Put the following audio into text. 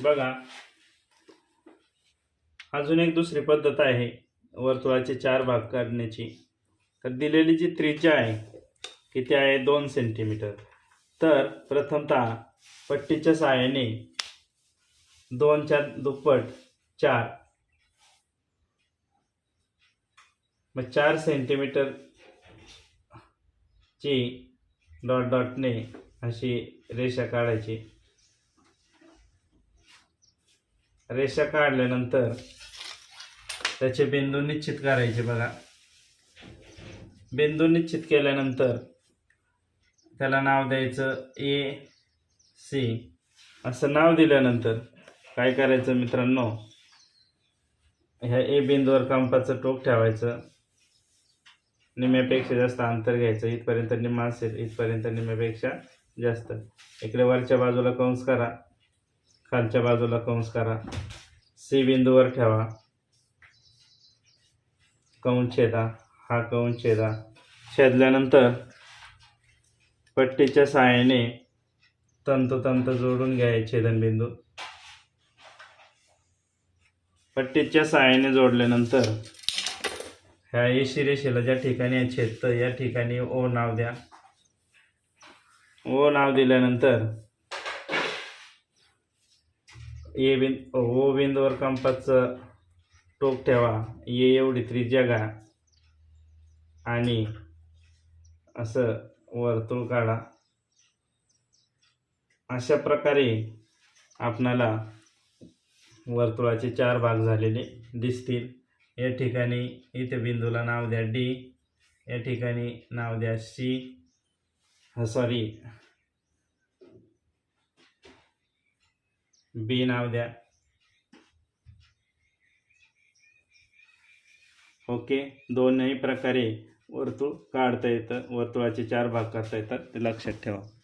बघा. अजून एक दुसरी पद्धत आहे वर्तुळाचे चार भाग काढण्याची. तर दिलेली जी त्रिज्या आहे किती आहे? दोन सेंटीमीटर तर प्रथमतः पट्टीच्या सहाय्याने दोनच्या दुप्पट चार. मग चार सेंटीमीटर ची डॉट डॉटने अशी रेषा काढायची. रेषा काढल्यानंतर त्याचे बिंदू निश्चित करायचे बघा. बिंदू निश्चित केल्यानंतर त्याला नाव द्यायचं ए सी असं नाव दिल्यानंतर काय करायचं मित्रांनो? ह्या ए बिंदूवर कंपाचं टोक ठेवायचं. निम्यापेक्षा जास्त अंतर घ्यायचं. इथपर्यंत निम्मा असेल इथपर्यंत निम्यापेक्षा जास्त. इकडे वरच्या बाजूला कंस करा. खालच्या बाजूला कंस करा. सी बिंदूवर ठेवा. कंस छेदा. हा कंस छेदा. छेदल्यानंतर पट्टीच्या सहाय्याने तंतोतंत जोडून घ्यायचे छेदनबिंदू. पट्टीच्या सहाय्याने जोडल्यानंतर ह्या एशी रेषेला ज्या ठिकाणी छेदतं या ठिकाणी ओ नाव द्या. ओ नाव दिल्यानंतर ए बिंद ओ बिंदूवर कंपासचं टोक ठेवा. ये एवढी त्रिज्या घ्या आणि असं वर्तुळ काढा. अशा प्रकारे आपणाला वर्तुळाचे चार भाग झालेले दिसतील. या ठिकाणी इथे बिंदूला नाव द्या डी या ठिकाणी नाव द्या सी. सॉरी बी नाव द्या. ओके दोनही प्रकारे वर्तुळ काढता येतं. वर्तुळाचे चार भाग करता येतात. ते लक्षात ठेवा.